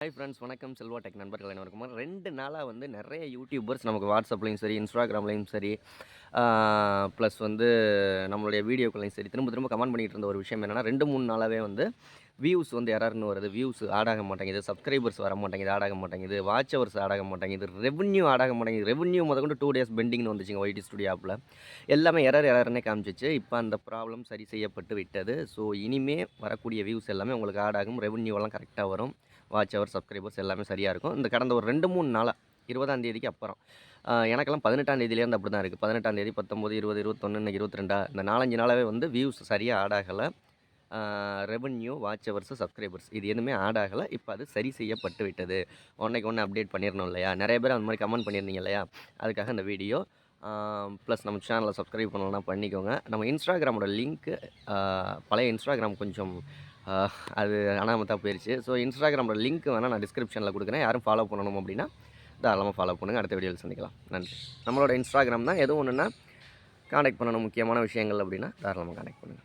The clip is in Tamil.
ஹாய் ஃப்ரெண்ட்ஸ் வணக்கம். செல்வா டெக் நண்பர்கள் அனைவருக்கும். ரெண்டு நாளாக வந்து நிறைய யூடியூபர்ஸ் நமக்கு வாட்ஸ்அப்லேயும் சரி இன்ஸ்டாகிராம்லேயும் சரி ப்ளஸ் வந்து நம்மளுடைய வீடியோக்களையும் சரி திரும்ப திரும்ப கமெண்ட் பண்ணிகிட்டு இருந்த ஒரு விஷயம் என்னென்னா ரெண்டு மூணு நாளாகவே வந்து வியூஸ் வந்து எரர்னு வருது. வியூஸ் ஆடாக மாட்டேங்குது. சப்ஸ்கிரைபர்ஸ் வர மாட்டேங்குது ஆடாக மாட்டேங்குது. வாட்ச் ஹவர்ஸ் ஆடாக மாட்டேங்குது. ரெவன்யூ ஆடாக மாட்டேங்குது. ரெவன்யூ கொண்டு டூ டேஸ் பெண்டிங்னு வந்துச்சுங்க ஒய்டி ஸ்டுடியோ ஆப்பில் எல்லாமே எரர் எரர்னே காமிச்சிச்சு. இப்போ அந்த ப்ராப்ளம் சரி செய்யப்பட்டு விட்டது. ஸோ இனிமேல் வரக்கூடிய வியூஸ் எல்லாமே உங்களுக்கு ஆடாகும் ரெவன்யூவெல்லாம் கரெக்டாக வரும். வாட்ச் ஹவர் சப்ஸ்கிரைபர்ஸ் எல்லாமே சரியாக இருக்கும். இந்த கடந்த ஒரு ரெண்டு மூணு நாளாக இருபதாம் தேதிக்கு அப்புறம் எனக்கெல்லாம் பதினெட்டாம் தேதியிலேருந்து அப்படி தான் இருக்குது பதினெட்டாம் தேதி பத்தொம்போது இருபது இருபத்தொன்று இன்னைக்கு இருபத்தி ரெண்டா இந்த நாலஞ்சு நாளாகவே வந்து வியூஸ் சரியாக ஆட் ஆகலை. ரெவன்யூ வாட்ச் ஹவர்ஸ் சப்ஸ்கிரைபர்ஸ் இது எதுவுமே ஆட் ஆகலை. இப்போ அது சரி செய்யப்பட்டு விட்டது. ஒன்றைக்கு ஒன்று அப்டேட் பண்ணிடணும் இல்லையா? நிறைய பேர் அந்த மாதிரி கமெண்ட் பண்ணியிருந்தீங்க இல்லையா? அதுக்காக இந்த வீடியோ ப்ளஸ் நம்ம சேனலை சப்ஸ்கிரைப் பண்ணலாம் பண்ணிக்கோங்க. நம்ம இன்ஸ்டாகிராமோட லிங்க்கு பழைய இன்ஸ்டாகிராம் கொஞ்சம் அது அனாமத்தாக போயிடுச்சு ஸோ இன்ஸ்டாகிராமோட லிங்க் வேணால் நான் டிஸ்கிரிப்ஷனில் கொடுக்குறேன். யாரும் ஃபாலோ பண்ணணும் அப்படின்னா தாராளமாக ஃபாலோ பண்ணுங்கள் அடுத்த வீடியோவில் சந்திக்கலாம். நன்றி. நம்மளோட இன்ஸ்டாகிராம் தான். எதுவும் ஒன்றுன்னா காண்டாக்ட் பண்ணணும் முக்கியமான விஷயங்கள் அப்படின்னா தாராளமாக காண்டாக்ட் பண்ணுங்கள்